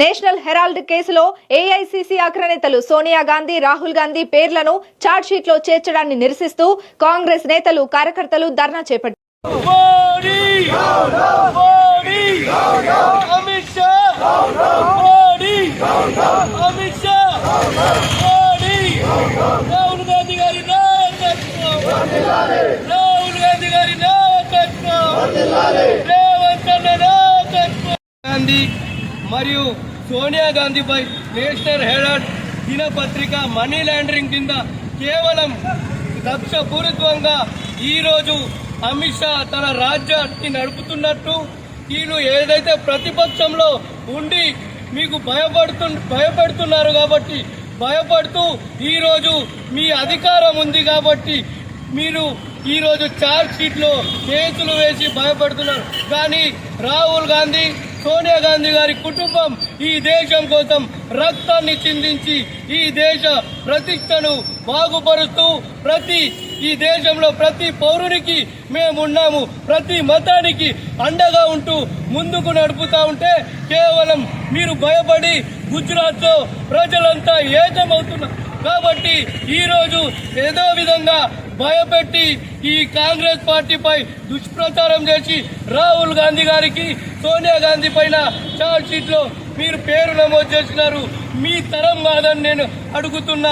National Herald కేసులో AICC అగ్రనేతలు సోనియా గాంధీ రాహుల్ గాంధీ పేర్లను ఛార్జ్షీట్లో చేర్చడాన్ని నిరసిస్తూ కాంగ్రెస్ నేతలు కార్యకర్తలు ధర్నా చేపట్టారు. రాహుల్ గాంధీ గారి రాహుల్ గాంధీ గారి నాయకత్వం! రేవంత్ అన్న నాయకత్వం! గాంధీ మరియు సోనియా గాంధీపై నేషనల్ హెరాల్డ్ దినపత్రిక మనీ లాండరింగ్ కింద కేవలం లక్ష్యపూరితంగా ఈరోజు అమిత్ షా తన రాజ్యాన్ని నడుపుతున్నట్టు వీళ్ళు ఏదైతే ప్రతిపక్షంలో ఉండి మీకు భయపడుతు భయపెడుతున్నారు కాబట్టి భయపడుతూ ఈరోజు మీ అధికారం ఉంది కాబట్టి మీరు ఈరోజు ఛార్జ్ షీట్లో కేసులు వేసి భయపడుతున్నారు. కానీ రాహుల్ గాంధీ సోనియా గాంధీ గారి కుటుంబం ఈ దేశం కోసం రక్తాన్ని చిందించి ఈ దేశ ప్రతిష్టను బాగుపరుస్తూ ప్రతి ఈ దేశంలో ప్రతి పౌరునికి మేమున్నాము ప్రతి మతానికి అండగా ఉంటూ ముందుకు నడుపుతా ఉంటే కేవలం మీరు భయపడి గుజరాత్లో ప్రజలంతా ఏకమవుతున్నారు. కాబట్టి ఈరోజు ఏదో విధంగా భయపెట్టి ఈ కాంగ్రెస్ పార్టీపై దుష్ప్రచారం చేసి రాహుల్ గాంధీ గారికి సోనియా గాంధీ పైన చార్జ్ షీట్లో మీరు పేరు నమోదు చేసినారు. మీ తరం కాదని నేను అడుగుతున్నా.